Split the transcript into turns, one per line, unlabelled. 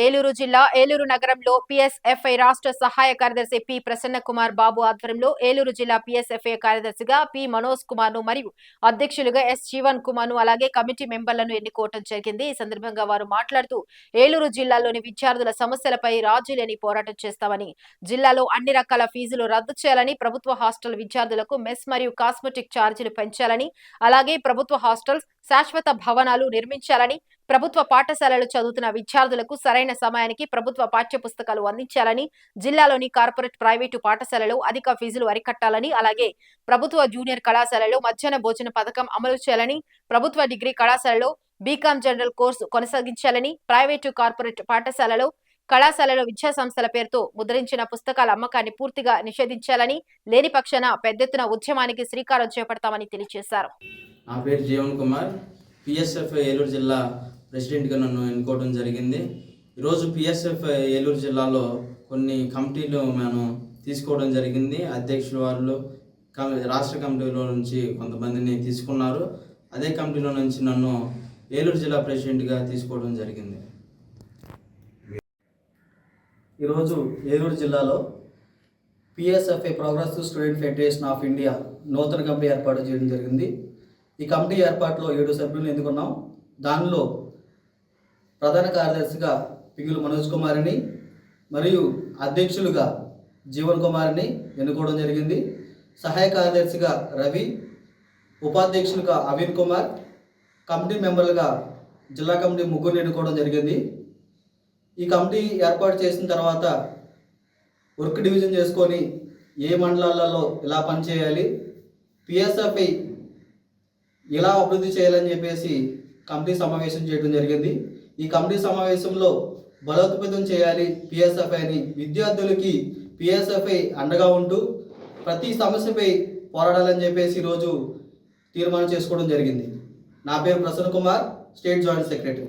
ఏలూరు జిల్లా ఏలూరు నగరంలో పిఎస్ఎఫ్ఐ రాష్ట్ర సహాయ కార్యదర్శి పి ప్రసన్న కుమార్ బాబు ఆధ్వర్యంలో ఏలూరు జిల్లా పిఎస్ఎఫ్ఐ కార్యదర్శిగా పి మనోజ్ కుమార్ను మరియు అధ్యక్షులుగా ఎస్ జీవన్ కుమార్ను అలాగే కమిటీ మెంబర్లను ఎన్నుకోవడం జరిగింది. ఈ సందర్భంగా వారు మాట్లాడుతూ ఏలూరు జిల్లాలోని విద్యార్థుల సమస్యలపై రాజీ లేని పోరాటం చేస్తామని జిల్లాలో అన్ని రకాల ఫీజులు రద్దు చేయాలని ప్రభుత్వ హాస్టల్ విద్యార్థులకు మెస్ మరియు కాస్మెటిక్ ఛార్జీలు పెంచాలని అలాగే ప్రభుత్వ హాస్టల్స్ శాశ్వత భవనాలు నిర్మించాలని ప్రభుత్వ పాఠశాలలు చదువుతున్న విద్యార్థులకు సరైన సమయానికి ప్రభుత్వ పాఠ్య పుస్తకాలు అందించాలని జిల్లాలోని కార్పొరేట్ ప్రైవేటు పాఠశాలలో అధిక ఫీజులు అరికట్టాలని అలాగే ప్రభుత్వ జూనియర్ కళాశాలలో మధ్యాహ్న భోజన పథకం అమలు చేయాలని ప్రభుత్వ డిగ్రీ కళాశాలలో బీకాం జనరల్ కోర్సు కొనసాగించాలని ప్రైవేటు కార్పొరేట్ పాఠశాలలో కళాశాలలో విద్యా సంస్థల పేరుతో ముద్రించిన పుస్తకాల అమ్మకాన్ని పూర్తిగా నిషేధించాలని లేని పక్షాన పెద్దెత్తున ఉద్యమానికి శ్రీకారం చేపడతామని తెలియజేశారు.
నా పేరు జీవన్ కుమార్. పిఎస్ఎఫ్ ఏలూరు జిల్లా ప్రెసిడెంట్గా నన్ను ఎన్నుకోవడం జరిగింది. ఈరోజు పిఎస్ఎఫ్ ఏలూరు జిల్లాలో కొన్ని కమిటీలు మేము తీసుకోవడం జరిగింది. అధ్యక్షుల వాళ్ళు రాష్ట్ర కమిటీలో నుంచి కొంతమందిని తీసుకున్నారు. అదే కమిటీలో నుంచి నన్ను ఏలూరు జిల్లా ప్రెసిడెంట్గా తీసుకోవడం జరిగింది.
ఈరోజు ఏలూరు జిల్లాలో PSFA progressive student federation of India నూతన కమిటీ ఏర్పాటు చేయడం జరిగింది. ఈ కమిటీ ఏర్పాటులో ఏడు సభ్యులను ఎన్నుకున్నాం. దానిలో ప్రధాన కార్యదర్శిగా పింగులు మనోజ్ కుమారిని మరియు అధ్యక్షులుగా జీవన్ కుమార్ని ఎన్నుకోవడం జరిగింది. సహాయ కార్యదర్శిగా రవి ఉపాధ్యక్షులుగా అవిన్ కుమార్ కమిటీ మెంబర్లుగా జిల్లా కమిటీ ముగ్గురిని ఎన్నుకోవడం జరిగింది. ఈ కమిటీ ఏర్పాటు చేసిన తర్వాత వర్క్ డివిజన్ చేసుకొని ఏ మండలాలలో ఇలా పనిచేయాలి పిఎస్ఎఫ్ఐ ఎలా అభివృద్ధి చేయాలని చెప్పేసి కమిటీ సమావేశం చేయడం జరిగింది. ఈ కమిటీ సమావేశంలో బలోపేతం చేయాలి పిఎస్ఎఫ్ఐని విద్యార్థులకి పిఎస్ఎఫ్ఐ అండగా ఉంటూ ప్రతి సమస్యపై పోరాడాలని చెప్పేసి ఈరోజు తీర్మానం చేసుకోవడం జరిగింది. నా పేరు Prasanna Kumar state joint secretary.